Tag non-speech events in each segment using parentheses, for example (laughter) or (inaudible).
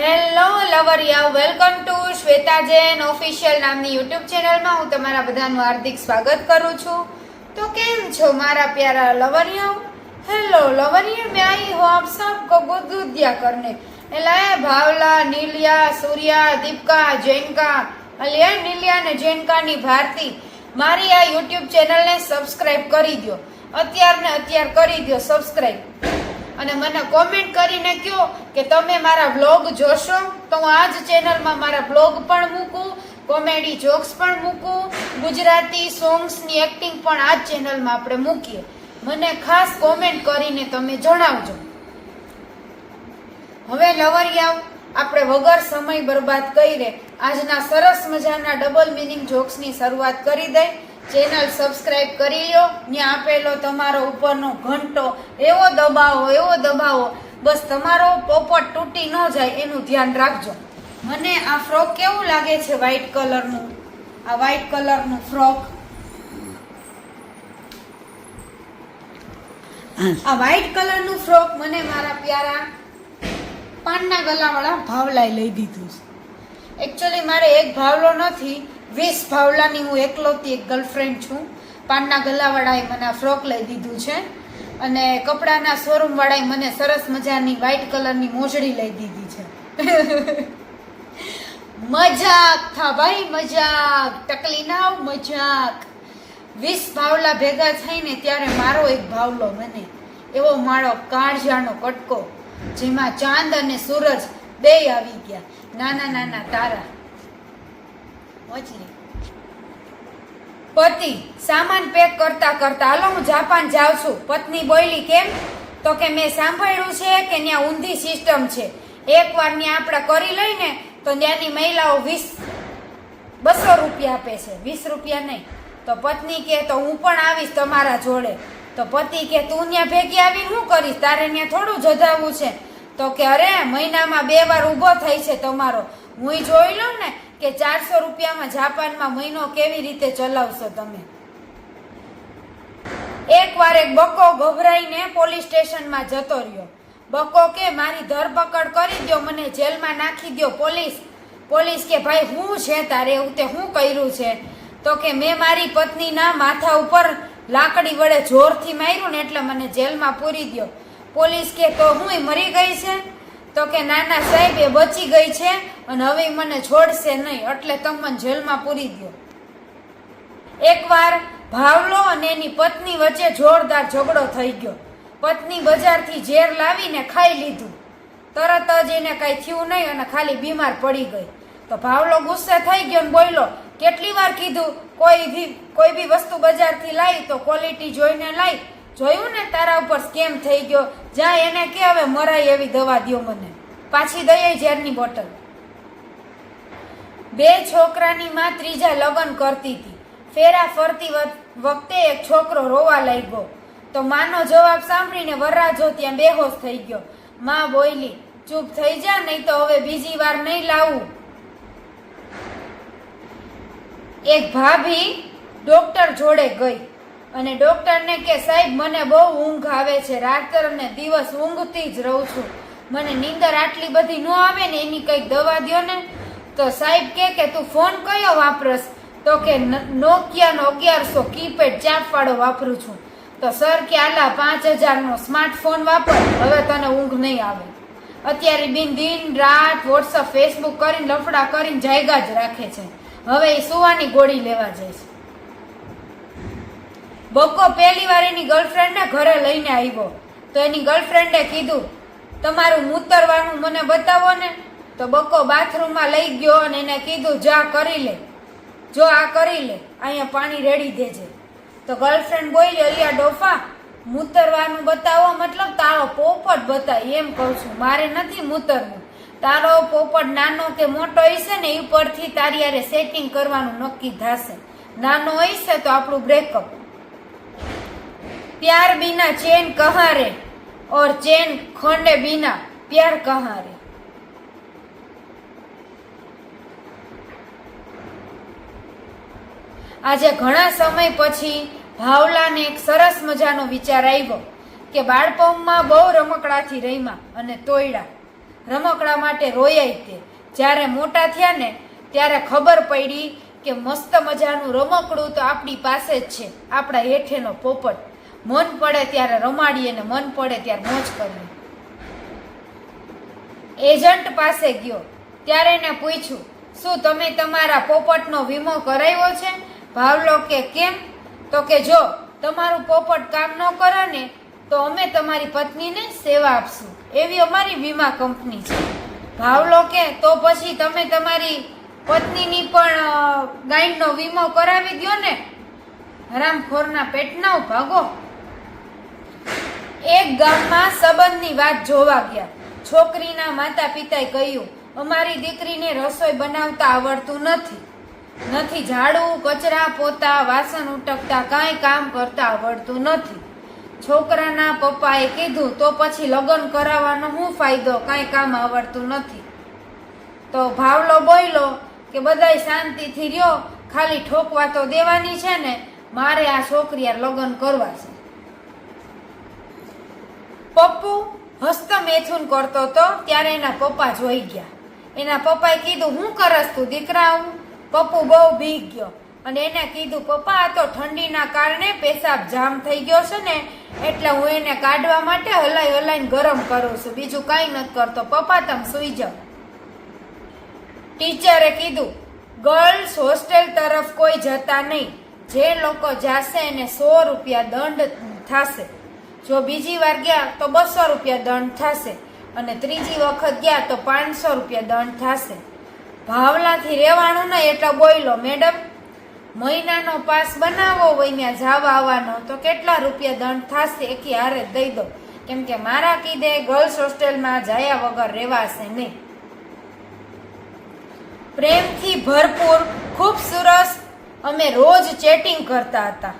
Hello લવરિયા. Welcome to Shweta Jain official નામની YouTube ચેનલમાં હું તમારા બધાનું હાર્દિક સ્વાગત કરું છું. તો કેમ છો મારા પ્યારા લવરિયાઓ? હેલો લવરિયા, મેં આઈ હો આપ સબકો ગુદગુદિયા કરને. એટલે ભાવલા, નીલિયા, સૂર્યા, દીપકા, જૈનકા, અલિયા, નીલિયા અને જૈનકાની ભારતી. મારી આ યુટ્યુબ ચેનલને સબસ્ક્રાઇબ કરી દો અત્યારને અત્યાર કરી દો સબસ્ક્રાઇબ અને મને કોમેન્ટ કરીને કહો કે તમે મારા વ્લોગ જોશો તો હું આ જ ચેનલમાં મારા બ્લોગ પણ મૂકું કોમેડી જોક્સ પણ મૂકું, ગુજરાતી સોંગ્સની એક્ટિંગ પણ આ જ ચેનલમાં આપણે મૂકીએ. મને ખાસ કોમેન્ટ કરીને તમે જણાવજો. હવે લવરિયાઓ આપણે વગર સમય બરબાદ કરીને આજના સરસ મજાના ડબલ મિનિંગ જોક્સની શરૂઆત કરી દઈ ચેનલ સબસ્ક્રાઇબ કરી લ્યો. ત્યાં આપેલો તમારો ઉપરનો ઘંટો. એવો દબાવો એવો દબાવો. બસ તમારો પોપટ તૂટી ન જાય, એનું ધ્યાન રાખજો. મને આ ફ્રોક કેવું લાગે છે વ્હાઈટ કલરનું? આ વ્હાઈટ કલરનું ફ્રોક? આ વ્હાઈટ કલરનું ફ્રોક મને મારા પ્યારા પાનના ગલાવાળા ભાવલાએ લઈ દીધું છે. એકચ્યુઅલી મારે એક ભાવલો નથી. વીસ ભાવલાની હું એકલોતી એક ગર્લફ્રેન્ડ છું. પાનના ગલાવાળાએ મને આ ફ્રોક લઈ દીધું છે અને કપડાના શોરૂમવાળાએ મને સરસ મજાની વ્હાઈટ કલરની મોજડી લઈ દીધી છે. (laughs) મજાક થા ભાઈ, મજાક. ટકલી ના મજાક. વીસ ભાવલા ભેગા થઈને ત્યારે મારો એક ભાવલો મને એવો મારો કાળજાનો કટકો જેમાં ચાંદ અને સૂરજ બે આવી ગયા. નાના નાના તારા. પતિ, સામાન પેક કરતા કરતા, હાલો, હું જાપાન જાઉં છું. પત્ની બોયલી, કેમ? તો કે મેં સાંભળ્યું છે કે ત્યાં ઊંધી સિસ્ટમ છે. એકવાર ત્યાં આપણે કરી લઈને, તો ત્યાંની મહિલાઓ વીસ, બસો રૂપિયા આપે છે. વીસ રૂપિયા નહીં. તો પત્ની કે, તો હું પણ આવીશ તમારા જોડે. તો પતિ કે, તું ત્યાં ભેગી આવીને શું કરીશ? તારે ત્યાં થોડું જજાવવું છે. તો કે, અરે, મહિનામાં બે વાર ઊભો થાય છે તમારો. હું જોઈ લઉં ને કે ચારસો રૂપિયામાં જાપાનમાં મહિનો કેવી રીતે ચલાવશો તમે? એકવાર એક બકો ગભરાઈને પોલીસ સ્ટેશનમાં જતો રહ્યો. બકો કે, મારી ધરપકડ કરી દ્યો, મને જેલમાં નાખી દ્યો, પોલીસ. પોલીસ કે, ભાઈ, હું છે તારે? એવું તે હું કર્યું છે? તો કે, મેં મારી પત્નીના માથા ઉપર લાકડી વડે જોરથી માર્યું ને એટલે મને જેલમાં પૂરી દ્યો. પોલીસ કે, તો હું મરી ગઈ છે? તો કે નાના સાહેબ એ બચી ગઈ છે અને હવે મને છોડશે નહીં, એટલે તમને જેલમાં પૂરી દો એકવાર ભાવલો અને એની પત્ની વચ્ચે જોરદાર ઝઘડો થઈ ગયો. પત્ની બજારથી ઝેર લાવીને ખાઈ લીધું. તરત જ એને કાંઈ થયું નહીં અને ખાલી બીમાર પડી ગઈ. તો ભાવલો ગુસ્સે થઈ ગયો ને બોલ્યો, કેટલી વાર કીધું, કોઈ બી કોઈ બી વસ્તુ બજારથી લાવી તો ક્વોલિટી જોઈને લાવી જોયું ને તારા ઉપર સ્કેમ થઈ ગયો? જ્યાં એને કે હવે મરાય એવી દવા દ્યો મને. પાછી દઈએ ઝેરની બોટલ. બે છોકરાની માં ત્રીજા લગ્ન કરતી હતી. ફેરા ફરતી વખતે એક છોકરો રોવા લાગ્યો. તો માનો જવાબ સાંભળીને વરરાજો ત્યાં બેહોશ થઈ ગયો. માં બોયલી ચૂપ થઈ જા, નહીં તો હવે બીજી વાર નહીં લાવું. એક ભાભી ડોક્ટર જોડે ગઈ. અને ડૉક્ટરને કે, સાહેબ, મને બહુ ઊંઘ આવે છે. રાત્ર અને દિવસ ઊંઘતી જ રહું છું. મને નીંદર આટલી બધી ન આવે ને એની કંઈક દવા દો ને. તો સાહેબ કે કે, તું ફોન કયો વાપરસ? તો કે નોકિયાનો અગિયારસો કીપેડ ચાપવાળો વાપરું છું. તો સર કે, આલા, પાંચ હજારનો સ્માર્ટફોન વાપર. હવે તને ઊંઘ નહીં આવે. અત્યારે બિન દિન રાત વોટ્સઅપ, ફેસબુક કરીને લફડા કરીને જાયગા જ રાખે છે. હવે એ સુવાની ગોળી લેવા જાય છે. બકો પહેલી વાર એની ગર્લફ્રેન્ડને ઘરે લઈને આવ્યો. તો એની ગર્લફ્રેન્ડે કીધું, તમારું મૂતરવાનું મને બતાવો ને. તો બકો બાથરૂમમાં લઈ ગયો અને એને કીધું, જા, કરી લે. જો આ કરી લે, અહીંયા પાણી રેડી દેજે. તો ગર્લફ્રેન્ડ બોલી અલિયા ડોફા, મૂતરવાનું બતાવો મતલબ તારો પોપટ બતાય, એમ કહું છું. મારે નથી મૂતરવું. તારો પોપટ નાનો કે મોટો હશે ને, એ પરથી તારી યારે સેટિંગ કરવાનું નક્કી થશે. નાનો હશે તો આપણું બ્રેકઅપ प्यार बिना चैन कहाँ रे और चैन खोंडे बिना प्यार कहाँ रे આજે ઘણા સમય પછી ભાવલાને એક સરસ મજાનો વિચાર આવ્યો કે બાળપણમાં બહુ રમકડાથી રમ્યા અને તોયડા રમકડા માટે રોયાય તે જ્યારે મોટા થયા ને ત્યારે ખબર પડી કે મસ્ત મજાનું રમકડું તો આપણી પાસે જ છે આપણા હેઠેનો પોપટ મન પડે ત્યારે રમાડીએ ને મન પડે ત્યારે મોજ કરીએ. એજન્ટ પાસે ગયો. ત્યારે એને પૂછ્યું, શું તમે તમારા પોપટનો વીમો કરાવ્યો છે? ભાવલો કે કેમ? તો કે જો તમારું પોપટ કામ ન કરે ને, તો અમે તમારી પત્નીને સેવા આપશું. એવી અમારી વીમા કંપની છે. ભાવલો કે, તો પછી તમે તમારી પત્નીની પણ ગાયનો વીમો કરાવી દ્યો ને. હરામખોરના પેટના ભાગો એક ગામમાં સંબંધની વાત જોવા ગયા. છોકરીના માતા પિતાએ કહ્યું, અમારી દીકરીને રસોઈ બનાવતા આવડતું નથી. નથી ઝાડુ કચરા, પોતા, વાસણ ઉટકતા, કાંઈ કામ કરતા આવડતું નથી. છોકરાના પપ્પાએ કીધું, તો પછી લગ્ન કરાવવાનો શું ફાયદો? કાંઈ કામ આવડતું નથી. તો ભાવલો બોયલો કે, બધાય શાંતિથી રહ્યો. ખાલી ઠોકવા તો દેવાની છે ને, મારે આ છોકરીયા લગ્ન કરવા છે. પપ્પુ હસ્તમેથુન કરતો તો ત્યારે એના પપ્પા જોઈ ગયા. એના પપ્પાએ કીધું, હું કરસ તું દીકરા હું? પપ્પુ બહુ ભીગ ગયો અને એને કીધું, પપ્પા, આ તો ઠંડીના કારણે પેશાબ જામ થઈ ગયો છે ને, એટલે હું એને કાઢવા માટે હલાઈ હલાઈને ગરમ કરું છું. બીજું કાંઈ નથી કરતો. પપ્પા, તમે સુઈ જાઓ. ટીચરે કીધું, ગર્લ્સ હોસ્ટેલ તરફ કોઈ જતા નહીં. જે લોકો જાશે એને સો રૂપિયા દંડ થશે. જો બીજી વાર ગયા તો બસો રૂપિયા દંડ થશે અને ત્રીજી વખત ગયા તો પાંચસો રૂપિયા દંડ થશે. ભાવલાથી રહેવાનું નહીં એટલે બોયલો, મેડમ. મહિનાનો પાસ બનાવો હોય ત્યાં જવા આવવાનો. તો કેટલા રૂપિયા દંડ થશે એકી હારે દઈ દો. કેમ કે મારા કીધે ગર્લ્સ હોસ્ટેલમાં જયા વગર રહેવાશે નહીં. પ્રેમથી ભરપૂર, ખૂબ સરસ, અમે રોજ ચેટિંગ કરતા હતા.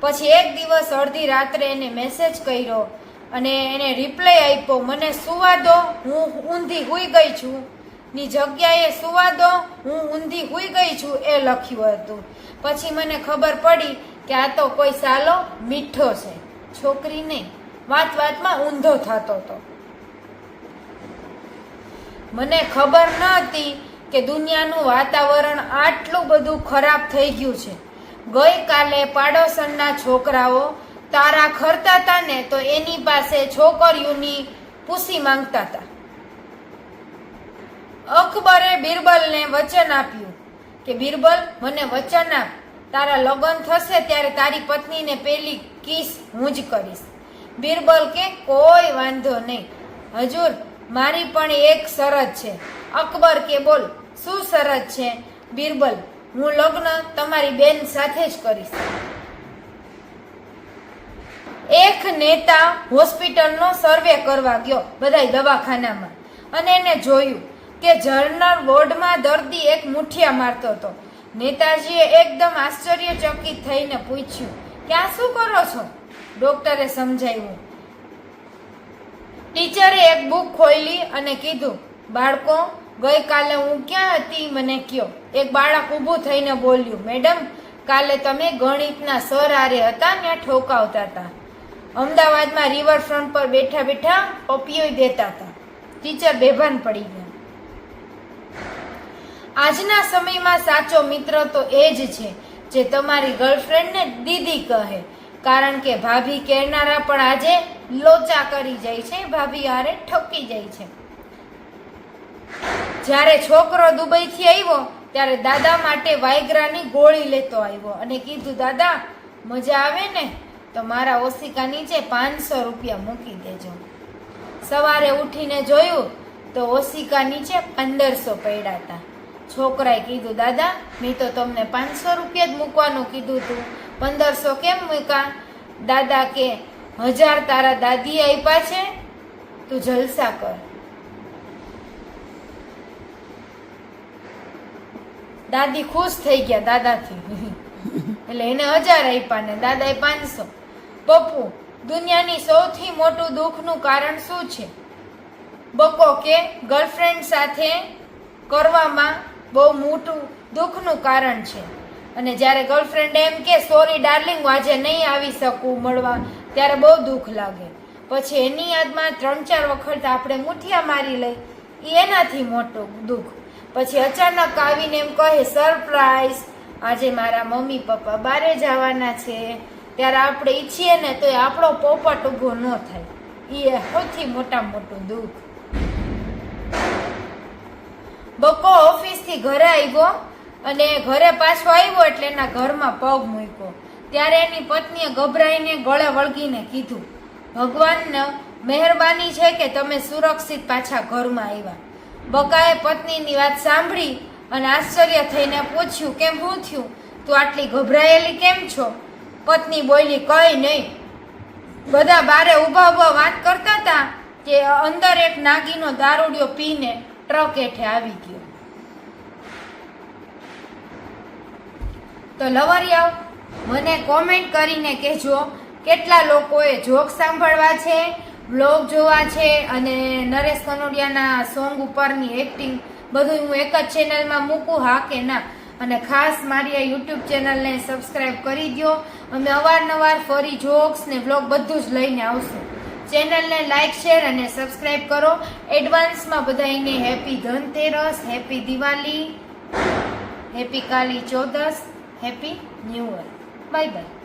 પછી એક દિવસ અડધી રાત્રે એને મેસેજ કર્યો અને એને રિપ્લાય આપ્યો, મને સુવા દો, હું ઊંધી હુઈ ગઈ છું. ની જગ્યાએ, સુવા દો, હું ઊંધી હુઈ ગઈ છું, એ લખ્યું હતું. પછી મને ખબર પડી કે આ તો કોઈ સાલો મીઠો છે, છોકરી નહીં, વાત વાતમાં ઊંધો થતો હતો. મને ખબર ન હતી કે દુનિયાનું વાતાવરણ આટલું બધું ખરાબ થઈ ગયું છે. ગઈકાલે પાડોશનના છોકરાઓ તારા ખરતા હતા ને તો એની પાસે છોકરીઓની પૂસી માંગતા હતા અકબરે બિરબલને વચન આપ્યું કે, બિરબલ, મને વચન આપ. તારા લગ્ન થશે ત્યારે તારી પત્નીને પેલી કિસ હું જ કરીશ. બિરબલ કે, કોઈ વાંધો નહીં. હજુર, મારી પણ એક શરત છે. અકબર કે, બોલ, શું શરત છે? બિરબલ હું લગ્ન તમારી બેન સાથે જ કરીશ. એક નેતા હોસ્પિટલનો સર્વે કરવા ગયો બધાય દવાખાનામાં. અને એને જોયું કે જર્નલ વોર્ડમાં દર્દી એક મુઠિયા મારતો હતો. નેતાજીએ એકદમ આશ્ચર્યચકિત થઈને પૂછ્યું કે આ શું કરો છો? ડોક્ટરે સમજાવ્યું, ટીચરે એક બુક ખોલી અને કીધું, બાળકો ગઈકાલે હું ક્યાં હતી? મને કયો. એક બાળક ઊભું થઈને બોલ્યું, મેડમ, કાલે તમે ગણિતના સર આરે હતા ત્યાં ઠોકાવતા હતા અમદાવાદમાં રિવરફ્રન્ટ પર બેઠા બેઠા પપીઓ દેતા હતા. ટીચર બેભાન પડી ગયા. આજના સમયમાં સાચો મિત્ર તો એ જ છે જે તમારી ગર્લફ્રેન્ડને દીદી કહે. કારણ કે ભાભી કહેનારા પણ આજે લોચા કરી જાય છે, ભાભી હારે ઠકી જાય છે. જ્યારે છોકરો દુબઈથી આવ્યો, ત્યારે દાદા માટે વાયગ્રાની ગોળી લેતો આવ્યો અને કીધું, દાદા, મજા આવે ને? તો મારા ઓશિકા નીચે પાંચસો રૂપિયા મૂકી દેજો. સવારે ઉઠીને જોયું તો ઓશિકા નીચે પંદરસો પડ્યા હતા. છોકરાએ કીધું, દાદા, મેં તો તમને પાંચસો રૂપિયા જ મૂકવાનું કીધું તું. પંદરસો કેમ મૂક્યા? દાદા કે, હજાર તારા દાદી આપ્યા છે? તું જલસા કર. દાદી ખુશ થઈ ગયા દાદાથી. એટલે એને હજાર આપ્યા ને દાદાએ પાંચસો. પપ્પુ, દુનિયાની સૌથી મોટું દુઃખનું કારણ શું છે? બકો કે ગર્લફ્રેન્ડ સાથે કરવામાં બહુ મોટું દુઃખનું કારણ છે. અને જ્યારે ગર્લફ્રેન્ડ એમ કે સોરી ડાર્લિંગ હું આજે નહીં આવી શકું મળવા, ત્યારે બહુ દુઃખ લાગે. પછી એની યાદમાં ત્રણ ચાર વખત આપણે મુઠિયા મારી લઈ. એનાથી મોટું દુઃખ. પછી અચાનક આવીને એમ કહે સરપ્રાઈઝ આજે મારા મમ્મી પપ્પા બારે જવાના છે. ત્યારે આપણે ઈચ્છીએ ને તો આપણો પોપટ ઊભો ન થાય. એ સૌથી મોટામાં મોટું દુઃખ. બકો ઓફિસથી ઘરે આવ્યો અને ઘરે પાછો આવ્યો એટલે એના ઘરમાં પગ મૂક્યો. ત્યારે એની પત્નીએ ગભરાઈને ગળે વળગીને કીધું ભગવાનને મહેરબાની છે કે તમે સુરક્ષિત પાછા ઘરમાં આવ્યા. બકાએ પત્નીની વાત સાંભળી અને આશ્ચર્ય થઈને પૂછ્યું, કેમ શું થયું? તું આટલી ગભરાયેલી કેમ છો? પત્ની બોલી, કઈ નહીં. બધા બારે ઊભા ઊભા વાત કરતા હતા કે અંદર એક નાગીનો દારૂડિયો પીને ટ્રક હેઠે આવી ગયો. તો લવરિયાઓ મને કોમેન્ટ કરીને કહેજો, કેટલા લોકોએ જોક સાંભળવા છે? બ્લોગ જોવા છે અને નરેશ કનોડિયાના સોંગ ઉપરની એક્ટિંગ બધું હું એક જ ચેનલમાં મૂકું, હા કે ના? અને ખાસ મારી આ યુટ્યુબ ચેનલને સબસ્ક્રાઈબ કરી દો અમે અવારનવાર ફરી જોક્સ ને બ્લોગ બધું જ લઈને આવશું. ચેનલને લાઇક શેર અને સબસ્ક્રાઇબ કરો. એડવાન્સમાં બધાને happy Dhanteras happy Diwali happy Kali Chaudas happy new year bye bye